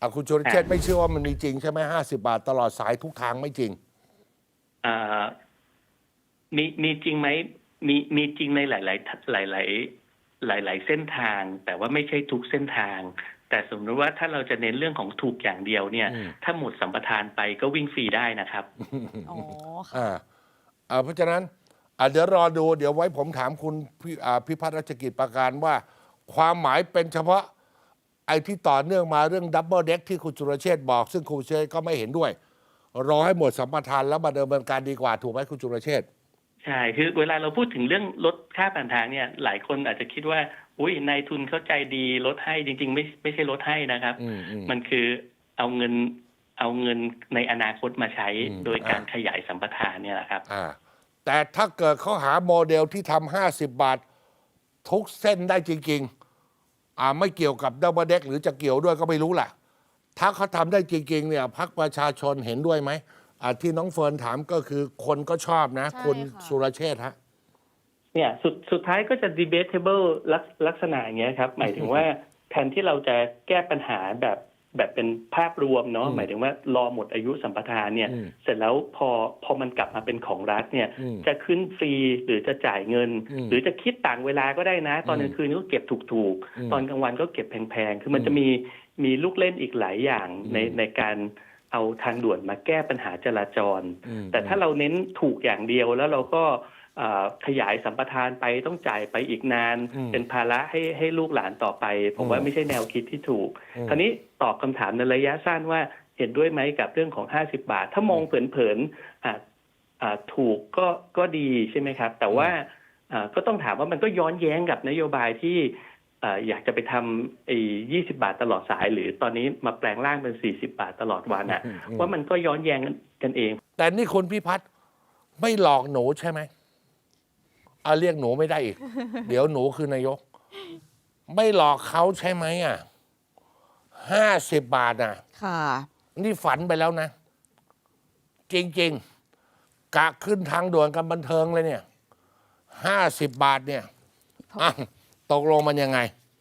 อะคุณชนเชษฐ์ไม่เชื่อว่ามันมีจริงใช่ไหมห้าสิบาทตลอดสายทุกทางไม่จริง อ่ามีมีจริงไหมมีมีจริงในหลายๆหลายๆหลายๆเส้นทาง แต่ว่าไม่ใช่ทุกเส้นทาง แต่สมมติว่าถ้าเราจะเน้นเรื่องของถูกอย่างเดียวเนี่ย อืม ถ้าหมดสัมปทานไปก็วิ่งฟรีได้นะครับ อ๋อค่ะอ่าอ่าเพราะฉะนั้นอ่าเดี๋ยวรอดู เดี๋ยวไว้ผมถามคุณพี่อ่าพิพัฒน์รัชกิจประการว่า ความหมายเป็นเฉพาะ ไอ้ที่ต่อเนื่องมาเรื่องดับเบิลเด็กที่คุณจุรเชษฐ์บอก ซึ่งคุณจุรเชษฐ์ก็ไม่เห็นด้วย รอให้หมดสัมปทานแล้วมาดำเนินการดีกว่าถูกไหมคุณจุรเชษฐ์ใช่คือเวลาเราพูดถึงเรื่องลดค่าผ่านทางเนี่ย หลายคนอาจจะคิดว่าอุ้ยนายทุนเข้าใจดีลดให้จริง ๆ ไม่ไม่ใช่ลดให้นะครับอืมอืมมันคือเอาเงินเอาเงินในอนาคตมาใช้อืมโดยการอ่าขยายสัมปทานเนี่ยแหละครับอ่าแต่ถ้าเกิดเขาหาโมเดลที่ทำห้าสิบบาททุกเส้นได้จริง ๆ อ่าไม่เกี่ยวกับดับเบิลเด็กหรือจะเกี่ยวด้วยก็ไม่รู้แหละถ้าเขาทำได้จริงๆเนี่ยพักประชาชนเห็นด้วยไหมอ่าที่น้องเฟิร์นถามก็คือคนก็ชอบนะ ใช่คุณค่ะ สุรเชษฐ์ฮะ เนี่ยสุดสุดท้ายก็จะ debatable ลักลักษณะอย่างเงี้ยครับ หมายถึงว่าแทนที่เราจะแก้ปัญหาแบบ แบบเป็นภาพรวมเนาะอืมหมายถึงว่ารอหมดอายุสัมปทานเนี่ยอืมเสร็จแล้วพอพอมันกลับมาเป็นของรัฐเนี่ยอืมจะขึ้นฟรีหรือจะจ่ายเงินอืมหรือจะคิดต่างเวลาก็ได้นะ ตอนอืมกลางคืนก็เก็บถูกอืมๆตอนกลางวันก็เก็บแพงๆ คือมันอืมจะมีมีลูกเล่นอีกหลายอย่างอืมในในการ เอาทางด่วนมาแก้ปัญหาจราจรอืมแต่ถ้าเราเน้นถูกอย่างเดียวแล้วเราก็เอ่อขยายสัมปทานไปต้องจ่ายไปอีกนานอืมเป็นภาระให้ให้ลูกหลานต่อไป ผมว่าอืมไม่ใช่แนวคิดที่ถูกอืมคราวนี้ตอบคำถามในระยะสั้นว่าเห็นด้วยไหมกับเรื่องของ 50 บาท ถ้ามองเผินๆอะอะถูกก็ก็ดีใช่ไหมครับ แต่ว่าอะก็ต้องถามว่ามันก็ย้อนแย้งกับนโยบายที่ อะอยากจะไปทำไอ้20บาทตลอดสาย หรือตอนนี้มาแปลงร่างเป็น40บาทตลอดวันอะอืมอืมว่ามันก็ย้อนแย้งกันเอง แต่นี่คุณพิพัฒน์ไม่หลอกหนูใช่ไหมเอาเรียกหนูไม่ได้อีก เดี๋ยวหนูคือนายก ไม่หลอกเขาใช่ไหมอะห้าสิบบาทอะ ค่ะ นี่ฝันไปแล้วนะ จริง ๆ กะขึ้นทางด่วนกันบันเทิงเลยเนี่ยห้าสิบบาทเนี่ยอะ ตกลงมันยังไง